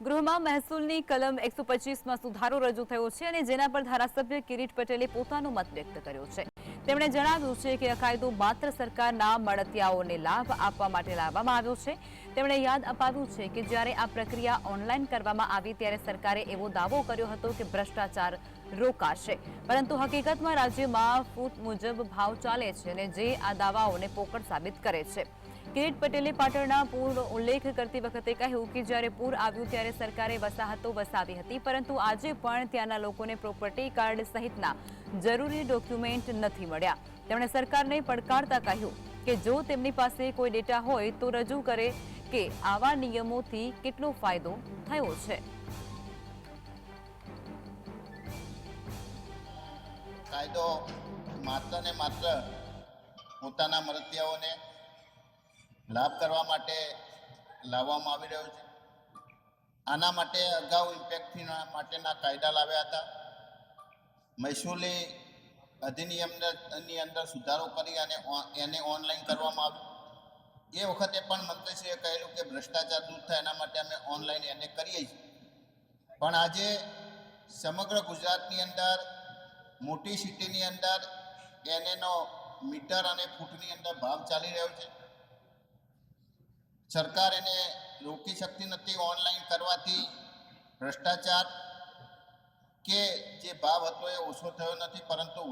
ગૃહમાં મહેસૂલની કલમ એકસો પચીસમાં સુધારો રજૂ થયો છે અને જેના પર ધારાસભ્ય કિરીટ પટેલે પોતાનો મત વ્યક્ત કર્યો છે. તેમણે જણાવ્યું છે કે આ માત્ર સરકારના મળતિયાઓને લાભ આપવા માટે લાવવામાં આવ્યો છે. તેમણે યાદ અપાવ્યું છે કે જ્યારે આ પ્રક્રિયા ઓનલાઈન કરવામાં આવી ત્યારે સરકારે એવો દાવો કર્યો હતો કે ભ્રષ્ટાચાર રોકાશે. પરંતુ હકીકતમાં રાજ્યમાં ફૂટ મુજબ ભાવ ચાલે છે અને જે આ દાવાઓને પોકળ સાબિત કરે છે. કિરીટ પટેલે પાટણના પૂરનો ઉલ્લેખ કરતી વખતે કહ્યું કે જ્યારે પૂર આવ્યું ત્યારે સરકારે વસાહતો વસાવી હતી, પરંતુ આજે પણ ત્યાંના લોકોને પ્રોપર્ટી કાર્ડ સહિતના જરૂરી ડોક્યુમેન્ટ નથી મળ્યા. તેમણે સરકારને પડકારતા કહ્યું કે જો તેમની પાસે કોઈ ડેટા હોય તો રજૂ કરે કે આવા નિયમોથી કેટલો ફાયદો થયો છે. કાયદો માત્ર ને માત્ર પોતાના મળતિયાઓને લાભ કરવા માટે લાવવામાં આવી રહ્યો છે. આના માટે અગાઉ ઇમ્પેક્ટથી માટેના કાયદા લાવ્યા હતા. મહેસૂલી અધિનિયમની અંદર સુધારો કરી અને એને ઓનલાઈન કરવામાં આવ્યું. એ વખતે પણ મંત્રીશ્રીએ કહેલું કે ભ્રષ્ટાચાર દૂર થાય એના માટે અમે ઓનલાઈન એને કરીએ છીએ. પણ આજે સમગ્ર ગુજરાતની અંદર મોટી સિટીની અંદર એનેનો મીટર અને ફૂટની અંદર ભાવ ચાલી રહ્યો છે. સરકાર એને રોકી શકતી નથી ઓનલાઈન કરવાથી ભ્રષ્ટાચાર કે જે ભાવ હતો એ ઓછો થયો નથી, પરંતુ